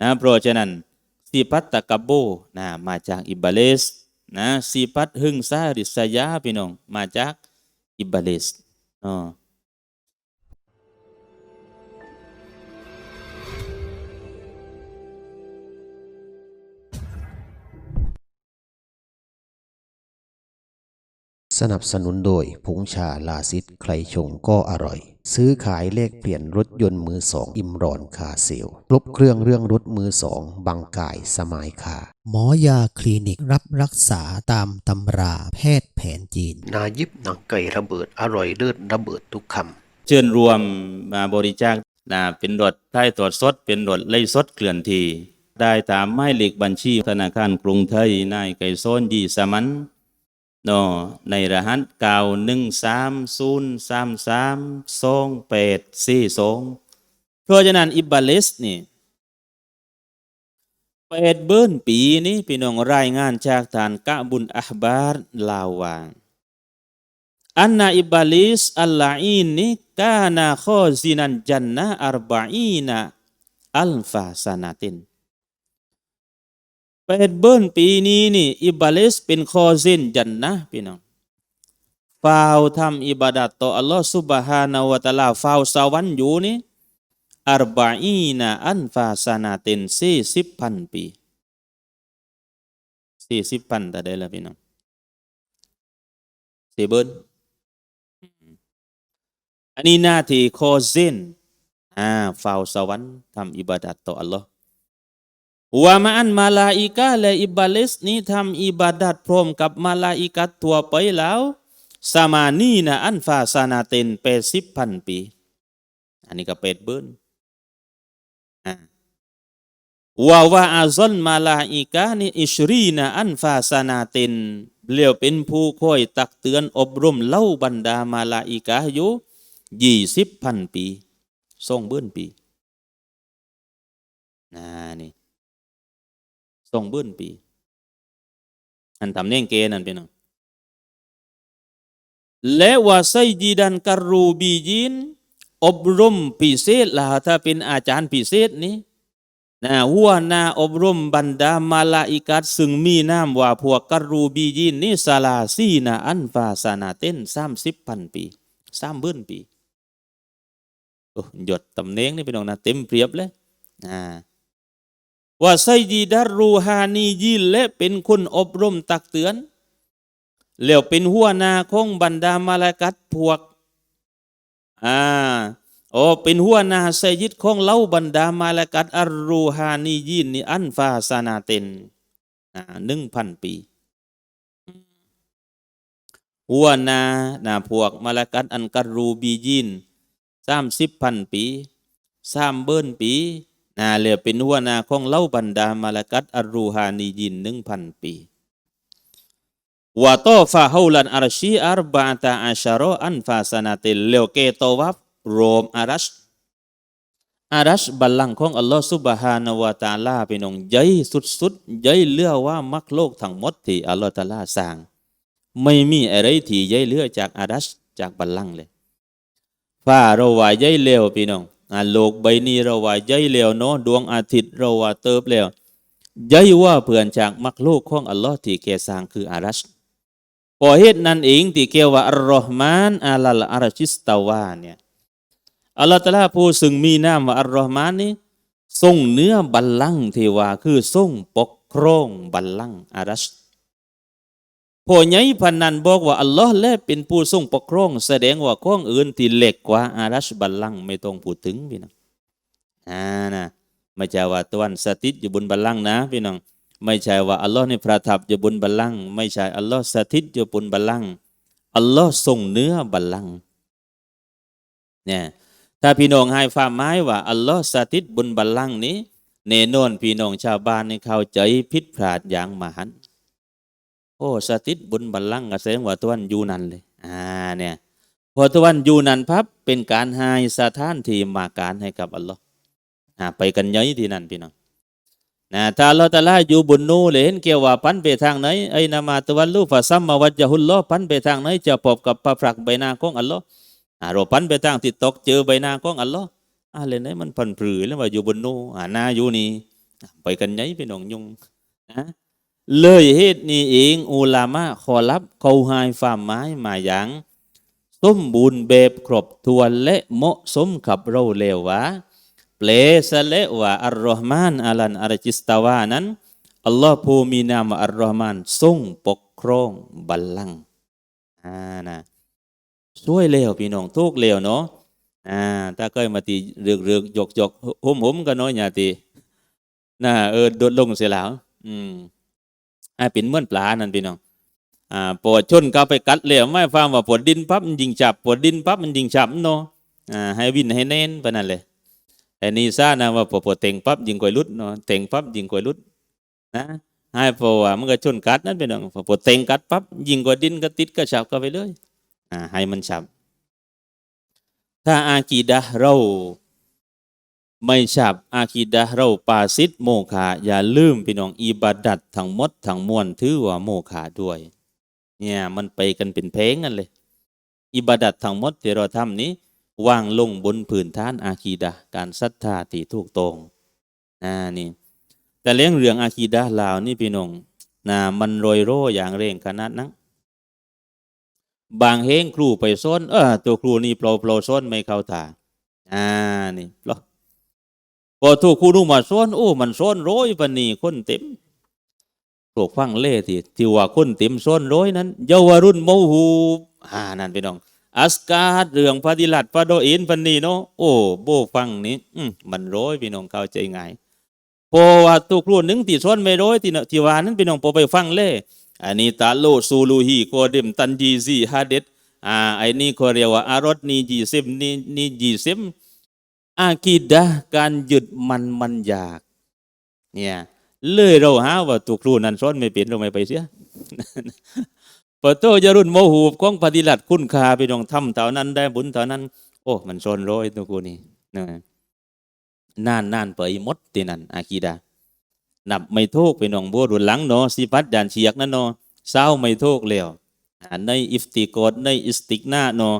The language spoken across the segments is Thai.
นะเพราะฉะนั้นสีพัตตะกับโบนะมาจากอิบาเลสนะสีพัตหึงซาริสยาพี่น้องมาจากอิบาเลสอ๋อ สนับสนุนโดยผงชาลาซิดใครชงก็อร่อย ซื้อขายเลขเปลี่ยนรถยนต์มือสองอิมรอนคาเซลครบเครื่องเรื่องรถมือสองบางกายสมายคาหมอยาคลินิกรับรักษาตามตำราแพทย์แผนจีน นายิบหนังไก่ระเบิดอร่อยเลิศระเบิดทุกคำเชิญรวมมาบริจาคนะเป็นรถได้ตรวจสดเป็นรถไล่สดเคลื่อนที่ได้ตามหมายเลขบัญชีธนาคารกรุงไทยนายไก่โซนยีสมัน เนาะในรหัสเก้าหนึ่งสามศูนย์สามสามสองแปดสี่สองเพราะฉะนั้นอิบาเลสนี่แปดเบิ้นปีนี้พี่น้องรายงานจากฐานกะบุญอัฮบาร์ลาวางอันนาอิบาลิสอัลลาอินนี่กานาข้อซินันจันนะอัรบะอีนะอัลฟาสนาติน แปดเบิ้นปีนี้นี่อิบาลิสเป็นข้อซินจันนะพี่น้องฟาวทำอิบาดัตต่ออัลลอฮ์ซุบฮานาวะตะอาลาฟาวสวรรค์อยู่นี่อัรบะอีนะอัลฟาสนาเตนสี่สิบพันปีสี่สิบพันแต่ได้ละพี่น้องสี่เบิ้นอันนี้หน้าที่โคซินอ่าเฝ้าสวรรค์ทำอิบาดัตต่ออัลลอฮ์ ว่ามาอันมาลาอิกาและอิบาลิสนี้ทำอิบาดัตพร้อมกับมาลาอิกัตทั่วไปแล้วสามานีนะอันฟาซานาเตนเปดสิบพันปี อันนี้ก็เป็ดเบิ้นว่าว่าอาซอนมาลาอิกานี่อิชรีนะอันฟาซานาเตนเรียวเป็นผู้คอยตักเตือนอบรมเล่าบรรดามาลาอิกาอยู่ยี่สิบพันปีทรงเบื้นปีนะนี่ ทรงเบื้นปี อันทำเน่งเกนั่นเป็นองและว่าไซจีดันการูบียิน อบรมพิเศษล่ะถ้าเป็นอาจารย์พิเศษนี้นะหัวหน้าอบรมบรรดามาลาอิกัดซึ่งมีนามว่าพวกการูบียินนี่ซาลาซีนาอันฟาสานาเต้นสามสิบพันปีสามเบื้นปีโอ้หยดตำแหน่งนี่พี่น้องนะเต็มเปรียบเลยอ่า ว่าไซยีดารูฮานียีและเป็นคนอบรมตักเตือน แล้วเป็นหัวหน้าของบรรดามาลากัดพวกอ่าโอ้เป็นหัวหน้าไซยิดของเล่าบรรดามาลากัดอัรรูฮานียีนนี่อันฟาซานาเตนอ่าหนึ่งพันปีหัวหน้านาพวกมาลากัดอันการรูบียินสามสิบพันปีสามเบิ้นปี นาเหลือเป็นหัวหน้าของเล่าบรรดามาลากัดอรูฮานียินหนึ่งพันปีวาโตฟาฮูลันอารชีอารบาตาอาชารออันฟาสนาติลเลวเกโตวับโรมอารัชอารัชบัลลังก์ของอัลลอฮ์ซุบฮานาวะตาลาเป็นองใหญ่สุดๆใหญ่เลือว่ามักโลกทั้งหมดที่อัลลอฮ์ตาลาสร้าง ไม่มีอะไรที่ใหญ่เลือจากอารัชจากบัลลังก์เลยฟ้าเราว่าใหญ่เร็วพี่น้อง โลกใบนี้เราว่าใหญ่เร็วเนาะดวงอาทิตย์เราว่าเติบเร็วใหญ่ว่าเพื่อนจากมักโลกของอัลลอฮ์ที่แกสร้างคืออารัชพอเหตุนั้นเองที่เกว่าอัลลอฮ์มานอาลัลอารัชิสตาวาเนี่ยอัลลอฮ์ตะลาผู้ซึ่งมีนามว่าอัลลอฮ์มานนี้ทรงเนื้อบัลลังก์ที่ว่าคือทรงปกครองบัลลังก์อารัช ผู้ใหญ่พันนันบอกว่าอัลลอฮ์และเป็นผู้ทรงปกครอง แสดงว่าข้องอื่นที่เล็กกว่าอารัชบัลลังก์ไม่ต้องพูดถึงพี่น้องอ่านะไม่ใช่ว่าตวันสถิตอยู่บนบัลลังก์นะพี่น้องไม่ใช่ว่าอัลลอฮ์นี่ประทับอยู่บนบัลลังก์ไม่ใช่อัลลอฮ์สถิตอยู่บนบัลลังก์อัลลอฮ์ทรงเนื้อบัลลังก์เนี่ยถ้าพี่น้องให้ความหมายว่าอัลลอฮ์สถิตบนบัลลังก์นี้แน่นอนพี่น้องชาวบ้านในเข้าใจผิดพลาดอย่างมหันต์ โอ้สถิตบนบัลลังก์ก็แสดงว่าตะวันอยู่นั่นเลย อ่าเนี่ยพอตะวันอยู่นั่นพับเป็นการให้สถานที่มาการให้กับอัลลอฮ์อ่าไปกันย่อยที่นั่นพี่น้องนะถ้าเราตะลาอยู่บนนู้เลยเห็นเกี่ยวว่าพันไปทางไหนไอ้นามาตะวันลูฟาซัมมาวัจหุลลอพันไปทางไหนจะพบกับพระพรักใบหน้าของอัลลอฮ์อ่าเราพันไปทางติดตกเจอใบหน้าของอัลลอฮ์อ่าเลยไหนมันพันปรือแล้วว่าอยู่บนนู้อ่าหน้าอยู่นี่ไปกันไหนพี่น้องยุงนะ เลยเหตุนี้เองอุลามะขอรับเขาหายฝ่ามไม้มาอย่างสมบูรณ์แบบครบถ้วนและเหมาะสมกับเราแล้วว่าเปลสะและว่าอัลลอฮ์มานอัลันอาริจิสตาวานั้นอัลลอฮ์ผู้มีนามอัลลอฮ์มานทรงปกครองบัลลังก์อ่านะช่วยเลวพี่น้องทุกเลวเนาะอ่าถ้าเคยมาตีเรือกเรือกยกยกหุ่มหุ่มกันน้อยอย่าตีน่าเออโดดลงเสียแล้วอืม ไอ้เป็นเหมือนปลานั่นพี่น้องอ่าปวดชนก็ไปกัดเหลวไม่ฟังว่าปวดดินปั๊บมันยิงจับปวดดินปั๊บมันยิงจับเนาะอ่าให้วินให้เน้นไปนั่นเลยแต่นี่ซ่านะว่าปวดปวดเต็งปั๊บยิงกวยลุดเนาะเต็งปั๊บยิงกวยลุดนะให้เพราะว่ามันก็ชนกัดนั่นเป็นองปวดเต็งกัดปั๊บยิงกว่าดินก็ติดก็ฉับก็ไปเลยอ่าให้มันฉับถ้าอากีดะเรา ไม่ฉับอากีดะเราปาซิดโมฆะอย่าลืมพี่น้องอิบาดัดทั้งหมดทั้งมวลถือว่าโมฆะด้วย เนี่ยมันไปกันเป็นเพลงกันเลย อิบาดัดทั้งหมดที่เราทำนี้วางลงบนผืนฐานอากีดะการศรัทธาที่ถูกตรงอ่านี่แต่เรื่องเรื่องอาคีดะห์ลาวนี่พี่น้องนะมันโรยโรอย่างเร่งขนาดนั้นบางเฮงครูไปซ้นเออตัวครูนี่เปล่าเปล่าซ้นไม่เข้าตาอ่านี่เปล่า พอถูกครูนุ่มาซ้อนโอ้มันซ้อนโรยปานนี่คนเต็มพวกฟังเล่ที่ที่ว่าคนเต็มซ้อนโรยนั้น เยาวรุ่นโมหูอ่านั่นพี่น้องอัสกาดเรื่องพระดิลัดพระโดอินปันนี่เนาะโอ้โบฟังนี่อืมันโรยพี่น้องเข้าใจง่ายพอว่าตุกรุ่นหนึ่งที่ซ้อนไม่ร้อยที่นที่ว่านั้นพี่น้องพอไปฟังเล่อันนี้ตาโลซูลูฮีโคเดมตันจีซีฮาเดตอ่าไอ้นี่เขาเรียกว่าอารถนี่จีซิมนี่นี่จีซิม อากีดะการหยุดมันมันอยาก เนี่ยเลยเราหาว่าตุกรุ่นนั้นซ้อนไม่เป็นเราไม่ไปเสียปะโตจะรุ่นโมหูของปฏิลัดคุณคาพี่น้องทำเท่านั้นได้บุญเท่านั้น โอ้ มันซ้อนร้อยตุกรุ่นนี่นะนานนานไปมดที่นั่นอากีดานับไม่โทกไปน้องบัวรุนหลังเนาะสิพัดยานเฉียกนั่นเนาะเศร้าไม่โทกแล้วในอิฟติกอดในอิสติกนาเนาะ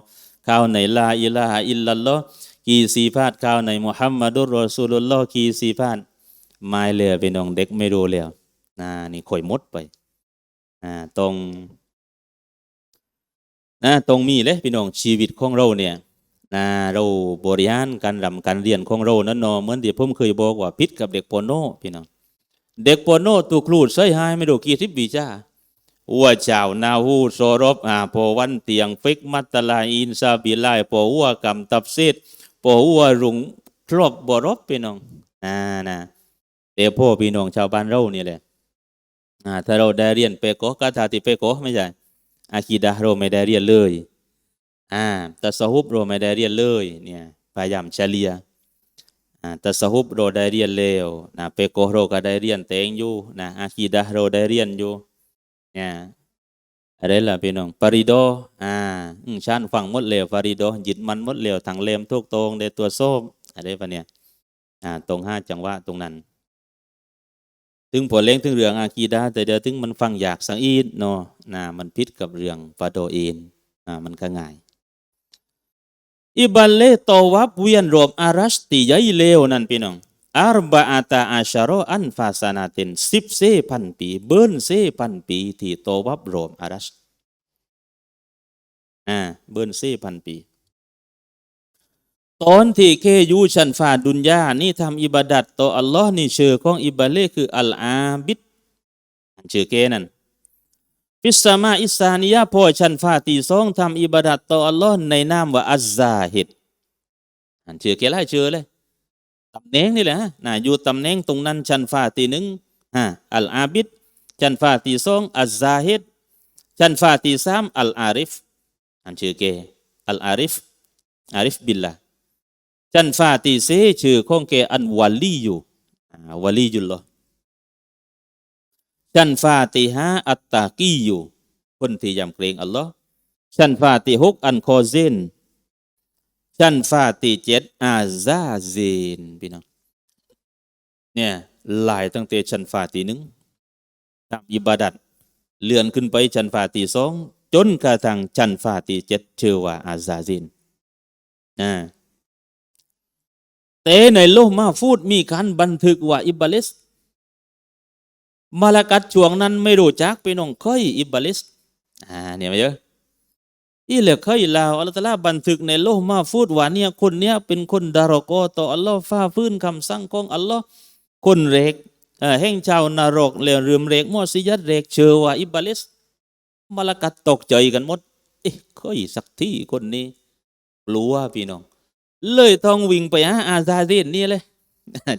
ข้าวในลาอิลาอิลลัลลอฮ์ กี่สีพาดข้าวในมุฮัมมัดุลรอซูลุลลอฮ์กี่สีพาดไม่เลยไปน้องเด็กไม่รู้แล้วนะนี่ข่อยมดไปอ่าตรงนะตรงมีเลยพี่น้องชีวิตของเราเนี่ยนะเราบริหารการรำการเรียนของเรานั้นเนาะเหมือนที่ผมเคยบอกว่าพิษกับเด็กปโนพี่น้องเด็กปโนตัวครูดใส่หายไม่รู้กี่ทิบปีจ้าว่าเจ้านาหูโซรบอ่าพอวันเตียงฟิกมัตตลาอินซาบิไลพอหัวกำตับเซต พอหัวรุงครบบรบพี่น้องอ่านะแต่พ่อพี่น้องชาวบ้านเรานี่แหละอ่าถ้าเราได้เรียนเปโกกาถาติเปโกไม่ใช่อาคีดะห์เราไม่ได้เรียนเลยอ่าตัสฮุบเราไม่ได้เรียนเลยเนี่ยพยายามเฉลี่ยอ่าตัสฮุบเราได้เรียนเร็วนะเปโกเราก็ได้เรียนเตงอยู่นะอาคีดะห์เราได้เรียนอยู่เนี่ย อะไรล่ะพี่น้องปริโดอ่าอืมชันฟังมดเร็วปริโดหยิดมันมดเร็วทางเลมทุกตรงในตัวส้มอะไรปะเนี่ยอ่าตรงห้าจังหวะตรงนั้น ถึงผลเล้งถึงเรื่องอาคีดะห์แต่เดี๋ยวถึงมันฟังอยากสังอีดเนาะนะมันพิษกับเรื่องฟาโดเอนอ่ามันก็ง่ายอิบัลเลตอวับเวียนรวมอารัสติยายเลวนั่นพี่น้อง อารบาอาตาอาชารออันฟาสนาเตนสิบเซพันปีเบิ้นเซพันปีที่โตวับโรมอารัสอ่าเบิ้นเซพันปี ตอนที่เคยูชันฟาดุนยานี่ทำอิบาดัตต่ออัลลอฮ์นี่เชื่อของอิบาเลคืออัลอาบิดชื่อเกนั่นฟิสมาอิสานิยาพอชันฟาตีสองทำอิบาดัตต่ออัลลอฮ์ในนามว่าอัซซาฮิดอันเชื่อเกล้าเชื่อเลย ตำแหน่งนี่แหละนะอยู่ตำแหน่งตรงนั้นชันฟาตีหนึ่งฮะอัลอาบิดชันฟาตีสองอัซซาฮิดชันฟาตีสามอัลอาริฟอันชื่อเกอัลอาริฟอาริฟบิลละชันฟาตีเซชื่อของเกอันวาลีอยู่อ่าวาลีอยุลลอชั้นฟาติฮะอัตตากีอยู่คนที่ยำเกรงอัลลอฮ์ชั้นฟาติหกอันคอเซน ชั้นฟาติเจ็ดอาซาเซนพี่น้องเนี่ยหลายตั้งแต่ชั้นฟาติหนึ่งทำอิบาดัดเลื่อนขึ้นไปชั้นฟาติสองจนกระทั่งชั้นฟาติเจ็ดเชื่อว่าอาซาเซนนะแต่ในโลกมาฟูดมีการบันทึกว่าอิบาลิสมาลากัดช่วงนั้นไม่รู้จักพี่น้องค่อยอิบาลิสอ่าเนี่ยมาเยอะ อีเหลือค่อยลาวอัลลอฮฺตลาบันทึกในโลกมาฟูดว่าเนี่ยคนเนี้ยเป็นคนดารกอต่ออัลลอฮ์ฟ้าฟื้นคำสั่งของอัลลอฮ์คนเรกแห่งชาวนรกเลวเรืมเรกมอสิยัดเรกเชื่อว่าอิบลิสมาลกัดตกใจกันหมดเอ๊ะค่อยสักที่คนนี้กลัวพี่น้อง เลยต้องวิ่งไปหาอาซาซินนี่เลย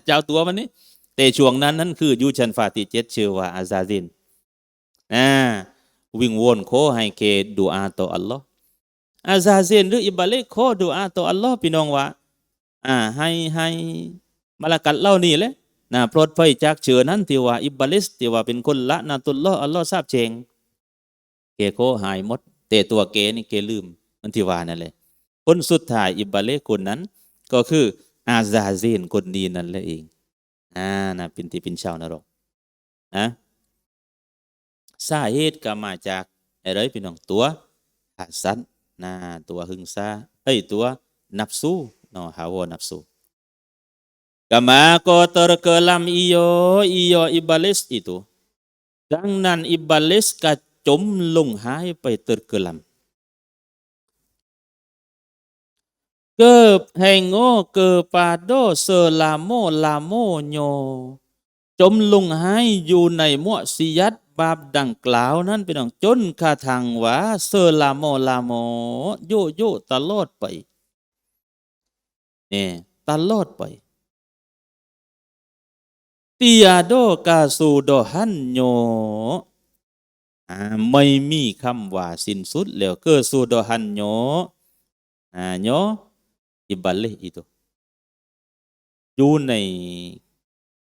เจ้าตัวมันนี่แต่ช่วงนั้นนั้นคือยูชันฟาติเจ็ดชื่อว่าอาซาซินอ่าวิ่งวนโคให้เคดูอาต่ออัลลอฮ์ อาซาซินหรืออิบาเลขโคดูอาต่ออัลลอฮ์พี่น้องว่าอ่าให้ให้มาลากัดเล่านี่เลยนะปลดภัยจากเชื้อนั้นที่ว่าอิบาลิสที่ว่าเป็นคนละนาตุลลอฮ์อัลลอฮ์ทราบเจงเกโคหายหมด แต่ตัวเกนี่เกลืมมันที่ว่านั่นเลยคนสุดท้ายอิบาเลคนนั้น ก็คืออาซาซินคนดีนั่นแหละเองอ่านะเป็นที่เป็นชาวนรกนะสาเหตุก็มาจากอะไรพี่น้องตัวหัสซันะตัว หึงซาเอ้ยตัวนับสู้เนาะหาวานับสู้ Kama ko terkelam iyo iyo iblis itu ดังนั้นอิบลิสก็จมลงหายไปเตอร์เกลัม ke hengo ke pado selamo lamo nyo จมลงหายอยู่ในมั่วสิยัด บาปดังกล่าวนั้นเป็นองจนคาทางว่าเซอลาโมลาโมโยโยตลอดไปเนี่ยตลอดไปติยาโดกาสูโดหันโยไม่มีคำว่าสิ้นสุดแล้วเกิดสูโดหันโยอ่าโย ibalik itu อยู่ใน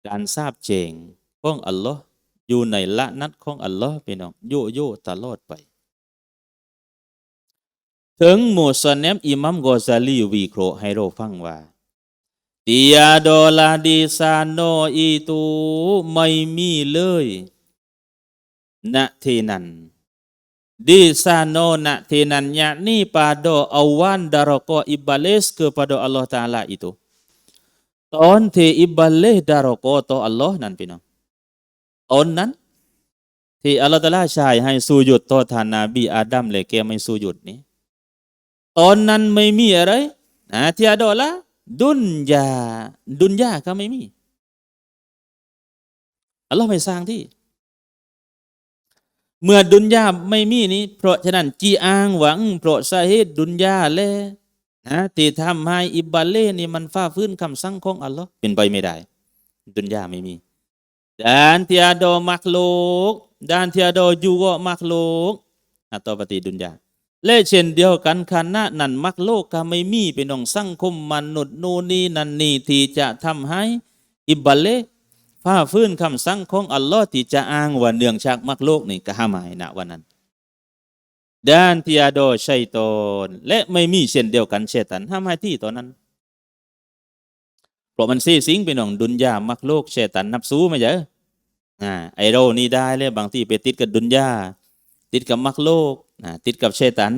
การทราบแจ้งของอัลลอฮ์ อยู่ในละนัดของอัลลอฮ์พี่น้องโยโย่ตลอดไป ถึงมูสเนมอิมัมกอซาลีวีโครให้เราฟังว่า Tiada lah di sana itu ไม่มีเลยณที่นั้น di sana nak tenan yakni pada awan daroko iblis kepada Allah Ta'ala itu ตอนที่อิบเลดารอกอต่ออัลลอฮ์นั่นพี่น้อง อนนั้น ที่อัลลอฮ์ตะลาชายให้สูญุดต่อท่านนาบีอาดัมเลยแกไม่สูญุดนี้ตอนนั้นไม่มีอะไรนะที่อาดอละดุนยาดุนยาก็ไม่มีอัลลอฮ์ไม่สร้างที่ เมื่อดุนยาไม่มีนี้ เพราะฉะนั้นจีอ้างหวัง เพราะสาเหตุดุนยาแลนะที่ทำให้อิบาเล่นี่มันฟ้าฟื้นคำสั่งของอัลลอฮ์เป็นไปไม่ได้ ดุนยาไม่มี dan tiada makhluk dan tiada juga makhluk atau pati dunia และเช่นเดียวกันคณะนั้นมักโลกก็ไม่มีเป็นองสังคมมนุษย์นูนนี่นันนี่ที่จะทำให้อิบาเลฟ้าฟื้นคำสั่งของอัลลอฮ์ที่จะอ้างว่าเนื่องจากมักโลกนี่ก็ห้ามายนะวันนั้น dan tiada syaiton และไม่มีเช่นเดียวกันเชตันห้ามหายที่ตอนนั้น พราะมันซีสิงเป็นองดุนยามักโลกเชตันนับซูไม่เยออ่าไอเรานี่ได้เลยบางที่ไปติดกับดุนยาติดกับมักโลกนะติดกับเชตัน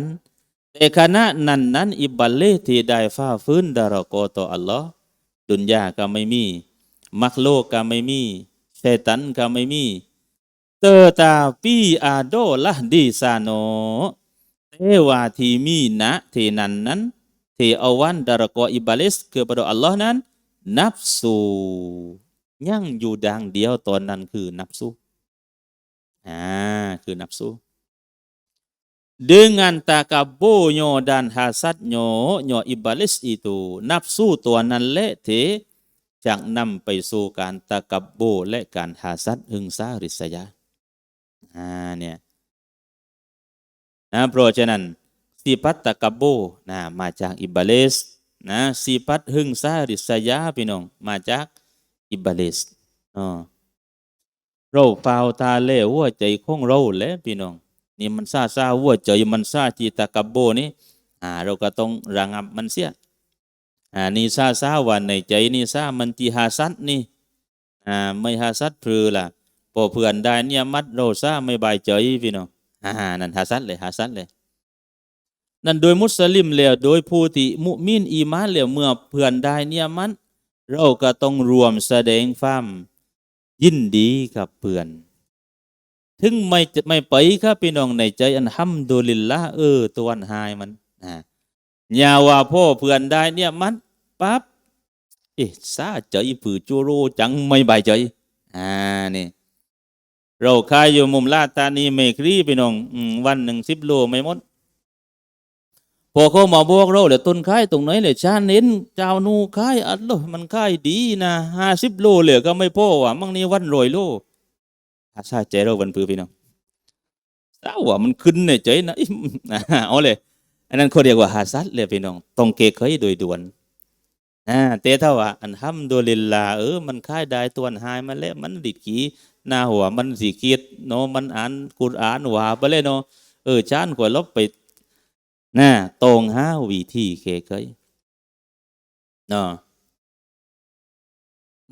แต่ขณะนั้นนั้นอิบัลเลที่ได้ฟ้าฟื้นดารากอต่ออัลลอฮ์ดุนยาก็ไม่มี มักโลกก็ไม่มีเชตันก็ไม่มีเตอตาปีอาโดละดีซาโนเทวาที่มีนะทีนันนั้นทีอวันดารกออิบาลิสคือประดอัลลอฮ์นั้น นับสูยั่งอยู่ดังเดียวตอนนั้นคือนับสูอ่าคือนับสู dengan takabunyo dan hasadnyo nyo iblis itu nafsu ตัวนั้นและที่จะนำไปสู่การตะกับโบและการหาสัตหึงซาริษยาอ่าเนี่ยนะเพราะฉะนั้นสิปัตตะกับโบนะมาจากอิบาลิส นะสิปัตหึงซาริษยาพี่น้องมาจากอิบลิสอ๋อเราเฝ้าตาเล่หัวใจของเราแหละพี่น้องนี่มันซาซาวัวใจมันซาจีตะกับโบนี่อ่าเราก็ต้องระงับมันเสียอ่านี่ซาซาวันในใจนี่ซามันจีหาซัดนี่อ่าไม่หาซัดพรือล่ะพอเพื่อนได้เนี่ยมัดเราซาไม่บายใจพี่น้องอ่านั่นหาซัดเลยหาซัดเลย นั่นโดยมุสลิมแล้วโดยผู้ที่มุมินอีมานแล้วเมื่อเพื่อนได้เนี่ยมันเราก็ต้องรวมแสดงความยินดีกับเพื่อน ถึงไม่จะไม่ไปครับพี่น้องในใจอันฮัมดุลิลละเออตัวอันหายมันนะอย่าว่าพ่อเพื่อนได้เนี่ยมันปั๊บเอ๊ะซาใจผือจูโรจังไม่บายใจอ่านี่เราขายอยู่มุมลาดตานีเมครีพี่น้องอวันหนึ่งสิบโลไม่หมด พอเขามาบอกเราเดี๋ยต้นขายตรงไหนเลยชาเน้นเจ้านูขายอัดโลมันขายดีนะห้าสิบโลเลือก็ไม่พอว่ะมั่งนี้วันรอยโลอาชาใจเราวันปือพี่น้องเจ้าว่ามันขึ้นในใจนะอิ๊มอ่าเอาเลยอันนั้นเขาเรียกว่าฮาซัดเลยพี่น้องต้องเกเคยโดยด่วนอ่าแต่ถ้าว่าอันฮัมดุลิลลาเออมันขายได้ตัวหายมาแล้วมันดิดขีหน้าหัวมันสีเกียดเนาะมันอ่านกุรอานว่าไปเลยเนาะเออชานกว่าลบไป น่ะตรงห้าวิธีเคเคยเนาะ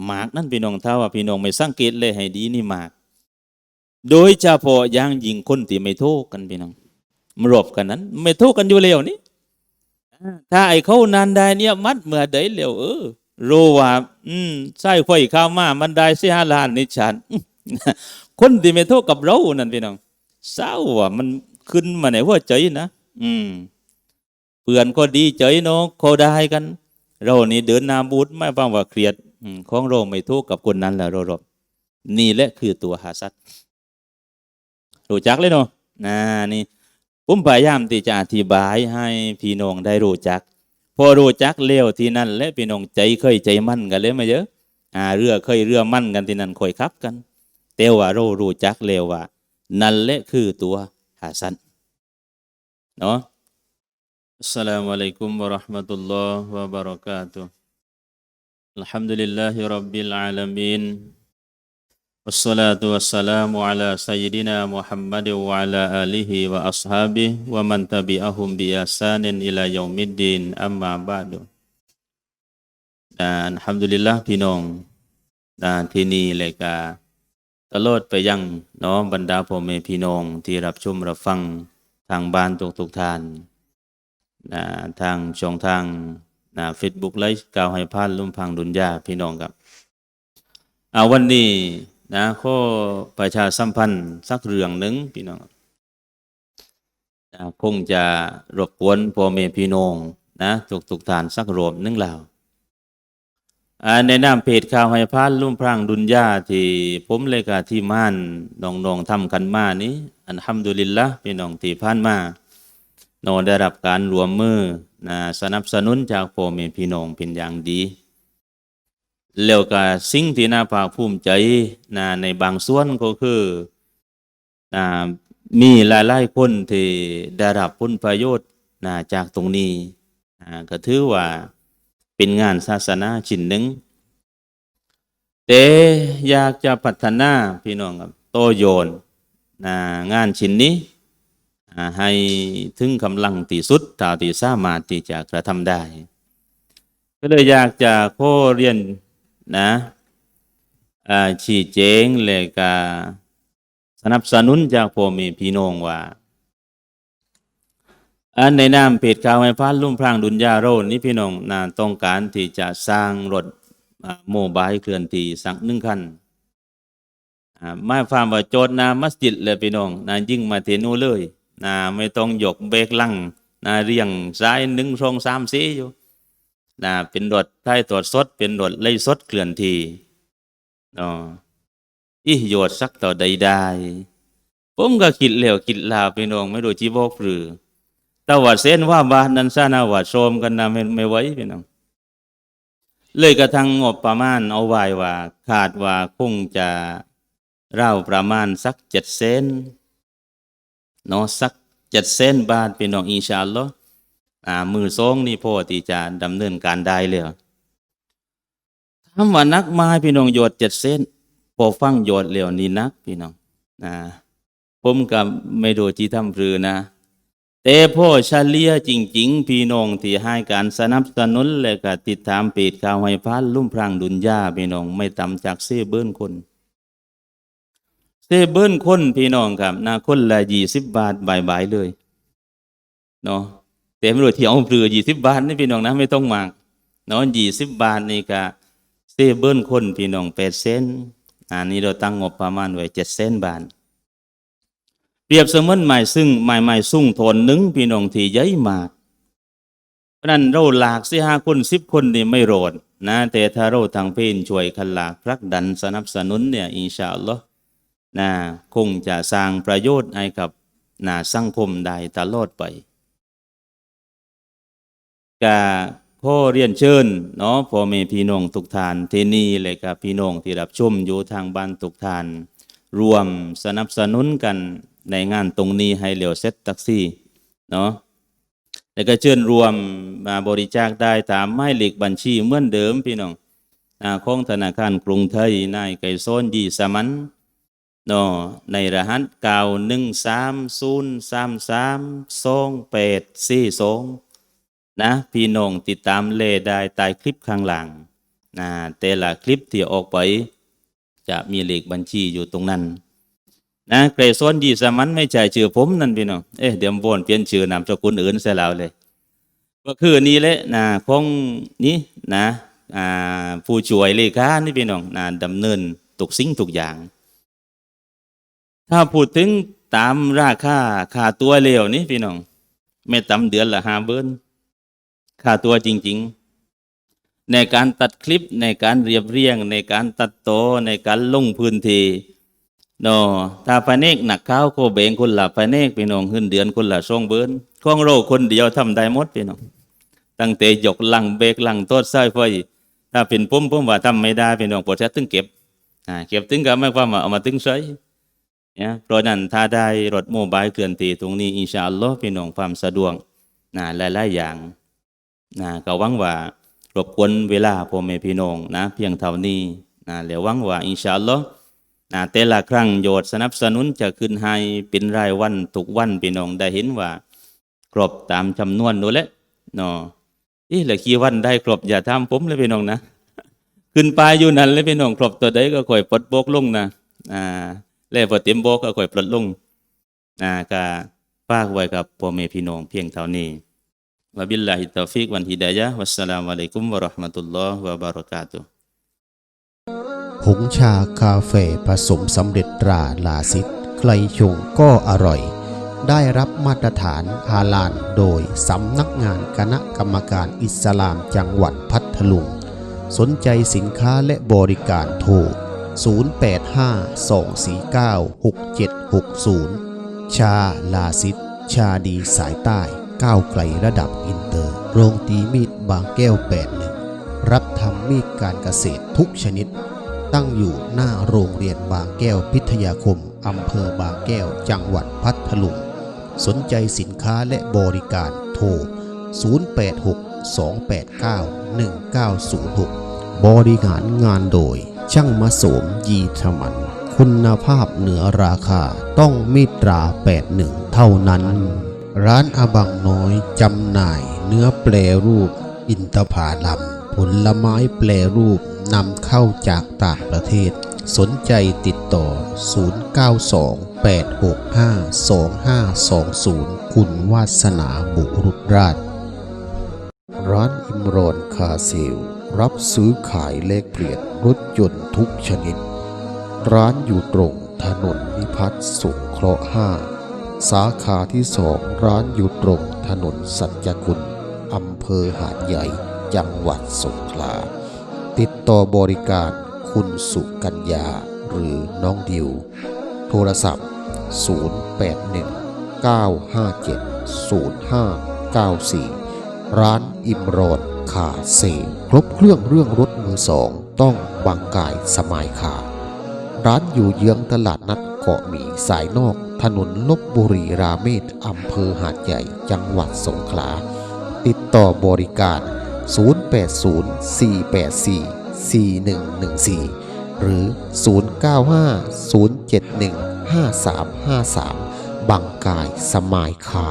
หมากนั่นพี่น้องถ้าว่าพี่น้องไม่สังเกตเลยให้ดีนี่หมาก โดยเฉพาะอย่างยิงคนที่ไม่โทษกันพี่น้องมรบกันนั้น ไม่โทษกันอยู่แล้วนี่ถ้าไอ้เขานานได้เนี่ยมัดเมื่อใดเร็วเออรู้ว่าอืมใส่ไข่ข้าวมามันได้สี่ห้าล้านนี่ฉันคนที่ไม่โทษกับเรานั่นพี่น้องเศร้าว่ะมันขึ้นมาในหัวใจนะ อืมเพื่อนก็ดีใจเนาะเขาได้กัน เรานี่เดินนาบูดไม่ฟังว่าเครียดอืของเราไม่ทษกับคนนั้นแหละเรารบนี่แหละคือตัวหาซัดรู้จักเลยเนาะน่านี่ผมพยายามที่จะอธิบายให้พี่น้องได้รู้จัก พอรู้จักเลี้ยวที่นั่น และพี่น้องใจเคยใจมั่นกันเลยมาเยอะอ่าเรือเคยเรือมั่นกันที่นั่นคอยครับกัน แต่ว่าเรารู้จักเลี้ยวว่า นั่นแหละคือตัวหาสันเนาะอัสสลามุอะลัยกุมวะเราะห์มะตุลลอฮ์ว No? Assalamualaikum warahmatullahi wabarakatuh. Alhamdulillahi rabbil alamin. Wassalatu wassalamu ala sayyidina Muhammadin wa ala alihi wa ashabihi wa man tabi'ahum bi ihsanin ila yaumiddin amma ba'du. อัลฮัมดุลิลละพี่น้องที่นี่เลยกาตลอดไปยังน้องบรรดาพ่อแม่พี่น้องที่รับชมรับฟัง ทางบ้านทุกทุกท่านนะทางช่องทางนะเฟซบุ๊กไลฟ์กาวให้พานลุ่มพังดุนยาพี่น้องครับเอาวันนี้นะข้อประชาสัมพันธ์สักเรื่องหนึ่งพี่น้องคงจะรบกวนพ่อแม่พี่น้องนะทุกทุกท่านสักรวมหนึ่งแล้ว ในนามเพจข่าวให้พานลุ่มพรางดุนยาที่ผมเลยกาที่ม่านน้องๆทำกันมานี้อันฮัมดุลิลละพี่น้องที่ผ่านมาโนได้รับการรวมมือนะสนับสนุนจากพ่อแม่พี่น้องเป็นอย่างดีแล้วก็สิ่งที่น่าภาคภูมิใจนะในบางส่วนก็คือนะมีหลายๆคนที่ได้รับผลประโยชน์นะจากตรงนี้นะก็ถือว่า เป็นงานศาสนาชิ้นหนึ่งแต่อยากจะพัฒนาพี่น้องครับโตโยนนะงานชิ้นนี้ให้ถึงกำลังที่สุดเท่าที่สามารถที่จะกระทำได้ ก็เลยอยากจะขอเรียนนะชี้แจงเลยก็สนับสนุนจากพ่อแม่พี่น้องว่า อันในนามเพจข่าวไฟฟ้าลุ่มพรางดุนยาโรนนี่พี่น้องนะต้องการที่จะสร้างรถโมบายเคลื่อนที่สักหนึ่งคันอ่าหมายความว่าโจทย์นามัสยิดเลยพี่น้องนะยิ่งมาเทนูเลยนะไม่ต้องยกเบรกลังนะเรียงซ้ายหนึ่งสองสามสี่อยู่นะเป็นรถไทยตรวจสดเป็นรถไล่สดเคลื่อนที่อ๋ออีโยชน์สักต่อใดๆผมก็คิดแล้วคิดลาไปน้องไม่รู้จีบอกหรือ ตว่าเส้นว่าบานนั้นซานาว่าโชมกันนะไม่ไม่ไหวพี่น้องเลยกระทั่งงบประมาณเอาไว้ว่าคาดว่าคงจะเล่าประมาณสักเจ็ดเซนเนาะสักเจ็ดเซนบาทพี่น้องอินชาอัลลอฮ์อ่ามือสองนี่พ่อที่จะดำเนินการได้เลยถามว่านักไม้พี่น้องโยดเจ็ดเส้นพอฟังโยดเหลียวนี่นักพี่น้องนะผมกับไม่ดูที่ทำพรือนะ แต่พ่อชาเลียจริง ๆ พี่น้องที่ให้การสนับสนุนและก็ติดตามเพจข่าวให้พันลุ่มพรางดุนยาพี่น้องไม่ต่ำจากเซเบิ้นคนเซเบิ้นคนพี่น้องครับนาคนละยี่สิบบาทบายๆเลยเนาะแต่ไม่รู้ที่เอาเปลือยี่สิบบาทนี่พี่น้องนะไม่ต้องมากเนาะยี่สิบบาทนี่ก็เซเบิ้ลคนพี่น้องแปดเซนอันนี้เราตั้งงบประมาณไว้เจ็ดแสนบาท เปรียบเสมือนไม้ซึ่งไม้ไม้สุ่งทนนึ่งพี่น้องที่ใหญ่มากเพราะนั้นเราหลากสิห้าคนสิบคนนี่ไม่โรดนะแต่ถ้าเราทางเพนช่วยคันหลากพลักดันสนับสนุนเนี่ยอินชาอัลลอฮ์นะคงจะสร้างประโยชน์ให้กับนาสังคมได้ตลอดไปกาข้อเรียนเชิญเนาะพ่อแม่พี่น้องทุกทานที่นี่เลยกับพี่น้องที่รับชมอยู่ทางบ้านทุกทาน รวมสนับสนุนกัน ในงานตรงนี้ให้เร็วเสร็จตักซี่เนาะแล้วก็เชิญรวมมาบริจาคได้ตามหมายเลขบัญชีเหมือนเดิมพี่น้องอาของธนาคารกรุงไทยนายไก่โซนยีสมันเนาะในรหัสเก้าหนึ่งสามศูนย์สามสามสองแปดสี่สองนะพี่น้องติดตามเลได้ใต้คลิปข้างหลังนะแต่ละคลิปที่ออกไป จะมีเลขบัญชีอยู่ตรงนั้น นะเกรซอนยีสมันไม่ใช่ชื่อผมนั่นพี่น้องเอ๊ะเดี๋ยววนเปลี่ยนชื่อนามสกุลอื่นเสียแล้วเลย ก็คือนี่แหละนะของนี้นะอ่าผู้ช่วยเลขานี่พี่น้องนะดำเนินทุกสิ่งทุกอย่าง ถ้าพูดถึงตามราคาค่าตัวเลวนี่พี่น้องไม่ต่ำเดือนละห้าเบิร์นค่าตัวจริง ๆ ในการตัดคลิปในการเรียบเรียง ในการตัดโตในการลงพื้นที่ เนาะถ้าพเนกหนักข้าวโคเบงคนละพเนกพี่น้องขึ้นเดือนคนละช่องเบิร์นข้องเราคนเดียวทำได้หมดพี่น้องตั้งแต่ยกลังเบรกลังโทษสายไฟถ้าเป็นผมผมว่าทำไม่ได้พี่น้องปวดแท้ตึงเก็บอ่าเก็บตึงก็ไม่ความว่าเอามาตึงใช้เนี่ยเพราะนั้นถ้าได้รถโมบายเคลื่อนที่ตรงนี้อินชาอัลลอฮ์พี่น้องความสะดวกนะหลายๆอย่างนะก็หวังว่ารบกวนเวลาพ่อแม่พี่น้องนะ เพียงเท่านี้นะแล้วหวังว่าอินชาอัลลอฮ์ นะแต่ละครั้งโยชน์สนับสนุนจะขึ้นให้เป็นรายวันทุกวันพี่น้องได้เห็นว่า ครบตามจำนวนนู้นแหละเนาะอีเหลือกี่วันได้ครบอย่าทำผมเลยพี่น้องนะขึ้นไปอยู่นั่นเลยพี่น้องครบตัวใดก็ค่อยปลดโบกลงนะอ่าแล้วพอเต็มโบกก็ค่อยปลดลงอ่าก็ฝากไว้กับพ่อแม่พี่น้องเพียงเท่านี้วะบิลลาฮิตตอฟิกวันฮิดายะวัสสลามุอะลัยกุมวะเราะห์มะตุลลอฮ์วะบารอกาตุฮ์ ผงชากาเฟ่ผสมสำเร็จตราลาซิดใครชงก็อร่อย ได้รับมาตรฐานฮาลาลโดยสำนักงานคณะกรรมการอิสลามจังหวัดพัทลุง สนใจสินค้าและบริการโทร 0852496760 ชาลาซิดชาดีสายใต้ก้าวไกลระดับอินเตอร์ โรงตีมีดบางแก้ว81รับทำมีดการเกษตรทุกชนิด ตั้งอยู่หน้าโรงเรียนบางแก้วพิทยาคม อำเภอบางแก้ว จังหวัดพัทลุง สนใจสินค้าและบริการโทร 0862891906 บริหารงานโดย ช่างมาโสมยีธมัน คุณภาพเหนือราคาต้องมีตรา 81 เท่านั้น ร้านอาบังน้อยจำหน่ายเนื้อแปรรูป อินทผาลัมผลไม้แปรรูป นำเข้าจากต่างประเทศ สนใจติดต่อ 0928652520 คุณวาสนาบุรุษราช ร้านอิมรอนคาเซล รับซื้อขายเลขเปลี่ยนรถยนต์ทุกชนิด ร้านอยู่ตรงถนนนิพัฒน์สุขเคราะห์5สาขาที่สองร้านอยู่ตรงถนนสัจกุลอำเภอหาดใหญ่ จังหวัดสงขลา ติดต่อบริการคุณสุกัญญาหรือน้องดิว โทรศัพท์ 081 957 0594 ร้านอิมรอนคาเซลครบเครื่องเรื่องรถมือสอง ต้องบางกายสมายคาร้านอยู่เยื้องตลาดนัดเกาะหมีสายนอก ถนนลบบุรีราเมศอำเภอหาดใหญ่จังหวัดสงขลา ติดต่อบริการ 080-484-4114 หรือ 095-071-5353 บางกายสมายคา